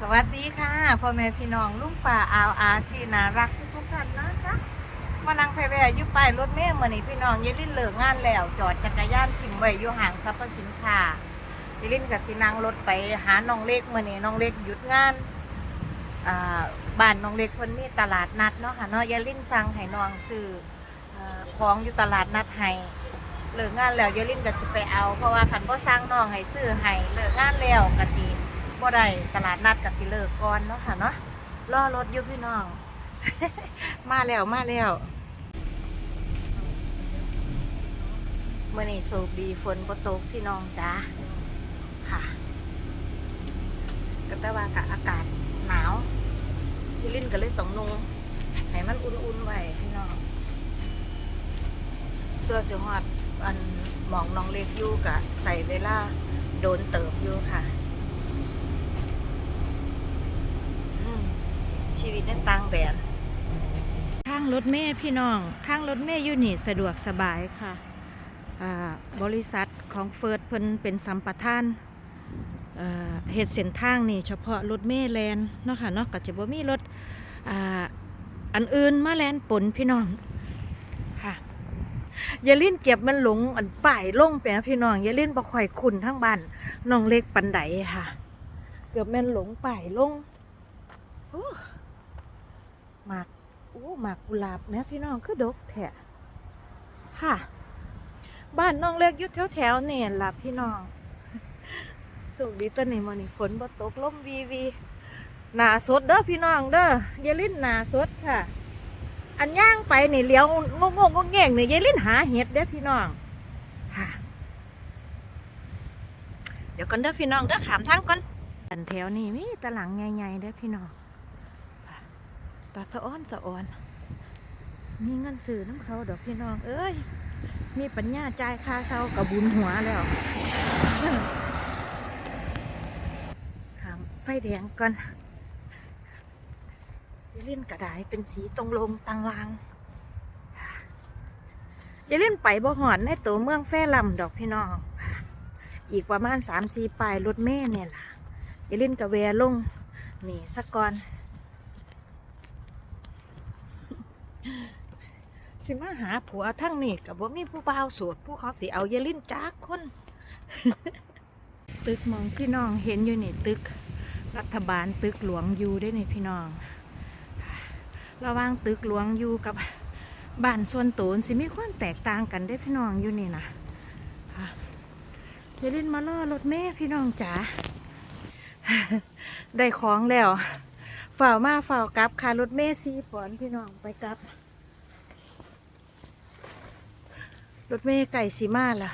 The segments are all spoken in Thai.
สวัสดีค่ะพ่อแม่พี่น้องลุงป่าอาวอาที่น่ารักทุกๆท่านนะคะมานั่งไฟแวอยู่ป้ายรถเมล์มื่อนี้พี่น้องยลินเลิกงานแล้ว จอดจักรยานทิ้งไว้อยู่ห่างสรรพสินค้ายลินกับสินังรถไปหาน้องเล็กมื่อนี้น้องเล็กหยุดงานบ้านน้องเล็กเพิ่นมีตลาดนัดเนาะค่ะเนาะยลินสั่งให้น้องซื้ออของอยู่ตลาดนัดให้เลิกงานแล้วยลินก็สิไปเอา เพราะว่าคันบ่สั่งน้องให้ซื้อให้เลิกงานแล้วก็สิ บ่ได้ตลาดนัดกับสิเลิกก่อนเนาะค่ะเนาะรอรถอยู่พี่น้อง มาแล้วมาแล้วเมื่อนี้สูบดีฝนบ่ตกพี่น้องจ้าค่ะก็แต่ว่าค่ะอากาศหนาวพี่ลิ้นก็เลยต้องนุ่งให้มันอุ่นๆไว้พี่น้องส่วนสิฮอดอันมองน้องเล็กอยู่กะใส่เวลาโดนเติบอยู่ค่ะ อืม ชีวิตนั้นต่างแดนทางรถเมย์พี่น้อง ทางรถเมย์อยู่นี่สะดวกสบายค่ะ บริษัทของเฟิร์สเพิ่นเป็นสัมปทานเหตุเส้นทางนี่เฉพาะรถเมย์แลนเนาะค่ะเนาะก็จะบ่มีรถอ,อันอื่นมาแลนปนพี่น้องค่ะอย่าลิ้นเก็บมันหลงอันป่ายลงไปพี่น้องอย่าลิ้นบ่ค่อยคุ้นทั้งบ้านน้องเล็กปันไดค่ะ เกือบแม่นหลงป่ายลงโอ้ หมากโอ้หมากกุหลาบแม่พี่น้องคือดกแท้ค่ะ บ้านน้องเล็กยุดแถวแถวเนี่ยล่ะพี่น้องสุขดีตอนนี้มันนี่ฝนบ่ตกลมวีวีหนาสดเด้อพี่น้องเด้อยาลิ้นหนาสดค่ะ อันย่างไปนี่เลี้ยวงงงงแง่งนี่อยาลิ้นหาเห็ดเด้อพี่น้องค่ะเดี๋ยวก่อนเด้อพี่น้องเด้อขามทางก่อนอันแถวนี้มีตะหลังใหญ่ๆได้อพี่น้อง ตาสะอ้อนสะอ้อน มีเงินซื้อน้ำเขาดอกพี่น้อง เอ้ย มีปัญญาจ่ายค่าเช่ากับบุญหัวแล้วถามไฟแดงก่อนเล่นกระดาษเป็นสีตรงลงตังลางอย่าเล่นไปบ่หอนในตัวเมืองแฟ่ลำดอกพี่น้อง อีกประมาณสามสี่ปลายรถเม่เนี่ยล่ะอย่าเล่นกับแวลงนี่สักก่อน สิมาหาผัวทั้งนี่กับว่ามีผู้บ่าวโสดผู้เขาสิเอาอย่าเล่นจากคน ตึกมองพี่น้องเห็นอยู่นี่ตึก รัฐบาลตึกหลวงอยู่ได้นี่พี่น้อง ระหว่างตึกหลวงอยู่กับบ้านส่วนตัวสิมีความแตกต่างกันได้พี่น้องอยู่นี่นะค่ะอย่าเล่นมาล่อรถเม่พี่น้องจ๋าได้ของแล้ว ฝ่าวมาฝ่าวกลับค่ะรถเมย์ซีผอนพี่น้องไปกลับ รถเมย์ไก่สีมาล่ะ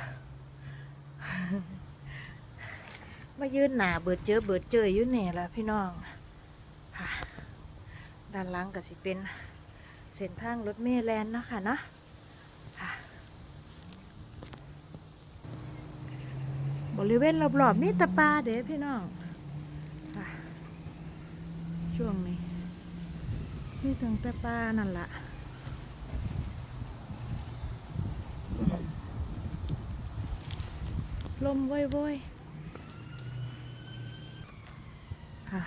มายืนหนาเบิดเจอเบิดเจออยู่เนี่ยละพี่น้องค่ะด้านหลังก็สิเป็นเส้นทางรถเมย์แลนด์เนาะค่ะเนาะบริเวณรอบๆมีตะปลาเด้พี่น้อง ค่ะช่วงนี้ นี่ถึงแต่ปลานั่นละลมว่อยๆค่ะ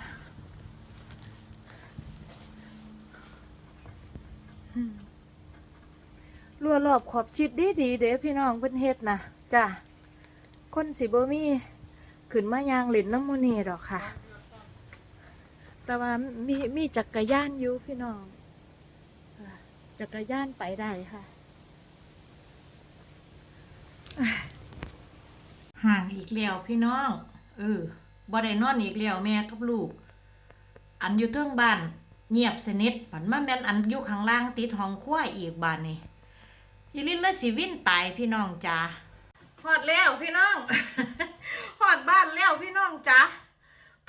อืมรัวรอบขอบชิดดีดีเด้อพี่น้องเพิ่นเฮ็ดนะจ้ะคนสิบ่มีขึ้นมายางเหล่นน้ำมูนีดอกค่ะ แต่ว่ามีมีจักรยานอยู่พี่น้องค่ะจักรยานไปได้ค่ะห่างอีกแล้วพี่น้องเออบ่ได้นอนอีกแล้วแม่กับลูก อันอยู่เทิงบ้านเงียบสนิทฝันมาแม่นอันอยู่ข้างล่างติดห้องครัวอีกบ้านนี่ยีลินเลยสิวินตายพี่น้องจ้าฮอดแล้วพี่น้องฮอดบ้านแล้วพี่น้องจ้า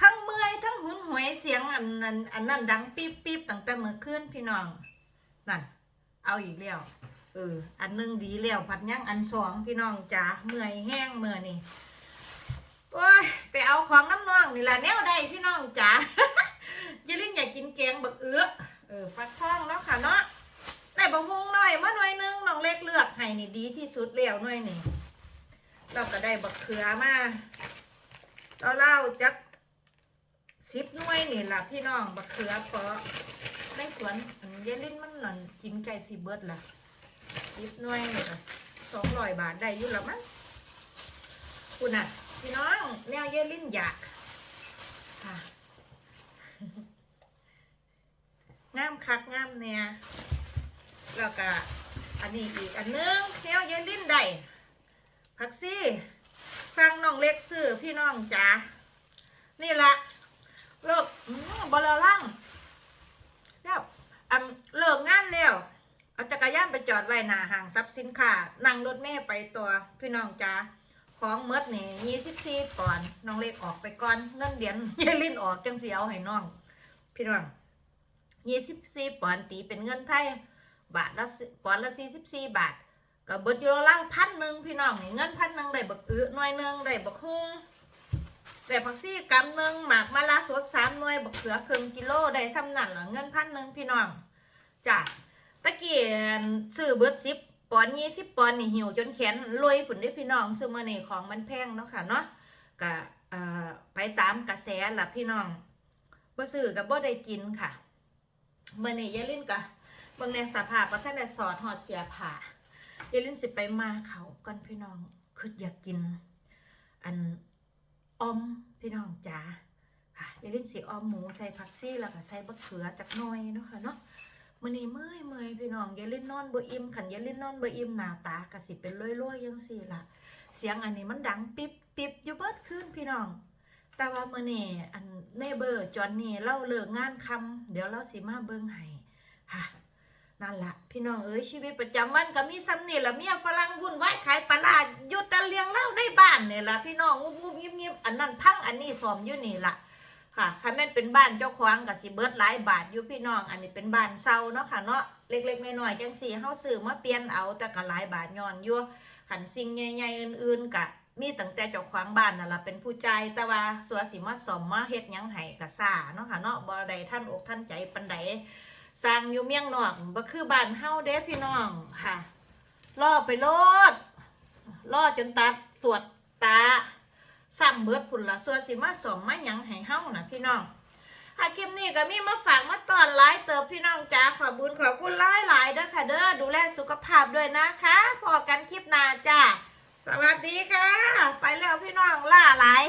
ทั้งเมื่อยทั้งหุนหวยเสียงอันนั้นอันนั้นดังปี๊บปี๊บตั้งแต่เมื่อคืนพี่น้องนั่นเอาอีกแล้วเอออันหนึงดีแล้วผัดยังอันสองพี่น้องจ๋าเมื่อยแห้งเมื่อนี่โอ้ยไปเอาของน้ำน้องนี่แหละแนวใดพี่น้องจ๋าอย่าลืมอยากกินแกงบักเอื้อเออฟักทองแล้วค่ะเนาะได้บักฮุงหน่อยมาหน่อยนึงน้องเล็กเลือกให้นี่ดีที่สุดแล้วหน่อยนี่เราก็ได้บักเขือมาเราเล่าจัก สิบหน่วยนี่ล่ะพี่น้องบักเขือเพาะในสวนอันยายลิ้นมันหล่อนกินไก่สีเบิดล่ะสิบหน่วยนี่ล่ะสองร้อยบาทได้อยู่แล้วมั้งคุณน่ะ พี่น้องแนวยายลิ้นอยากค่ะงามคักงามเนี่ยแล้วก็อันนี้อีกอันนึงแนวยายลิ้นได้ผักซี่สั่งน้องเล็กซื้อพี่น้องจ๋านี่ละ เลิกอืมบลาล่างแล้วอันเลิกงานแล้วเอาจักรยานไปจอดไว้หน้าห้างทรัพย์สินค้านั่งรถเมล์ไปตัวพี่น้องจ๋าของเมดนี่ยี่สิบสี่ปอนน้องเล็กออกไปก่อนเงินเดือนยายลิ้นออกจังเสีเอาให้น้อง พี่น้องยี่สิบสี่ปอนตีเป็นเงินไทยบาทละปอนละสี่สิบสี่บาทก็เบิดอยู่ล่างพันหนึ่งพี่น้องนี่เงินพันหนึ่งได้บักอื้อหน่วยหนึ่งได้บักฮุ้ง ได้ผักซี่กำหนึ่งหมากมะลาสดสามหน่วยบักเขือครึ่งกิโลได้ทำนั่นละเงินพันหนึ่งพี่น้องจ้ะตะกี้ซื้อเบิดสิบปอนยี่สิบปอนนี่หิวจนแขนรวยผุนได้พี่น้องซื้อมานี่ของมันแพงเนาะค่ะเนาะก็เอ่อไปตามกระแสล่ะพี่น้องบ่ซื้อกับบ่ได้กินค่ะเมื่อนี้ยายลินกะเบิ่งในสภาพว่าท่านได้สอดหอดเสียผ่ายายลินสิไปมาเขากันพี่น้องคืออยากกิน อัน อมพี่น้องจ๋าค่ะยายลินสิออมหมูใส่ผักซี่แล้วก็ใส่บะเขือจักหน่อยเนาะค่ะเนาะมื่อนี้เมื่อยเมื่อยพี่น้องยายลินนอนเบ่อิ่มขันยายลินนอนเบ่อิ่มหน้าตากระสิเป็นรอยๆยังสี่ล่ะเสียงอันนี้มันดังปิ๊บปิ๊บอยู่เบิดขึ้นพี่น้อง แต่ว่ามื่อนี้อันเนเบอร์จอนนี่เล่าเลิกงานคำเดี๋ยวเราสิมาเบิ่งให้ค่ะ นั่นละพี่น้องเอ้ยชีวิตประจำวันก็มีซ้ำนี่ละเมียฝรั่งวุ่นวายขายปลาอยู่แต่เลี้ยงเล่าได้บ้านเนี่ยละพี่น้องงุบงุบยิบยิบอันนั้นพังอันนี้สอมอยู่นี่ละค่ะคันแม่นเป็นบ้านเจ้าของก็สิเบิร์ดหลายบาทอยู่พี่น้อง อันนี้เป็นบ้านเซาเนาะค่ะเนาะเล็กๆน้อยๆจังสี่เฮาซื้อมาเปลี่ยนเอาแต่ก็หลายบาทย้อนอยู่ขันสิ่งใหญ่ๆอื่นๆกะมีตั้งแต่เจ้าของบ้านนั่นละเป็นผู้ใจแต่ว่าสัวสิมาสมมาเฮ็ดยังให้กะซ่าเนาะค่ะเนาะบ่ได้ท่านอกท่านใจปานใด สร้างอยู่เมียงนอกบ่คือบ้านเฮาเด้พี่น้องค่ะล่อไปโลดล่อจนตาสวดตาซ้ำเบิดพุ่นละสัวสิมาสมมาหยังให้เฮาน่ะพี่น้องค่ะคลิปนี้ก็มีมาฝากมาตอนหลายเติบพี่น้องจ้าขอบุญขอบคุณหลายหลายเด้อค่ะเด้อดูแลสุขภาพด้วยนะคะพอกันคลิปหน้าจ้าสวัสดีค่ะ ไปแล้วพี่น้องล่าหลาย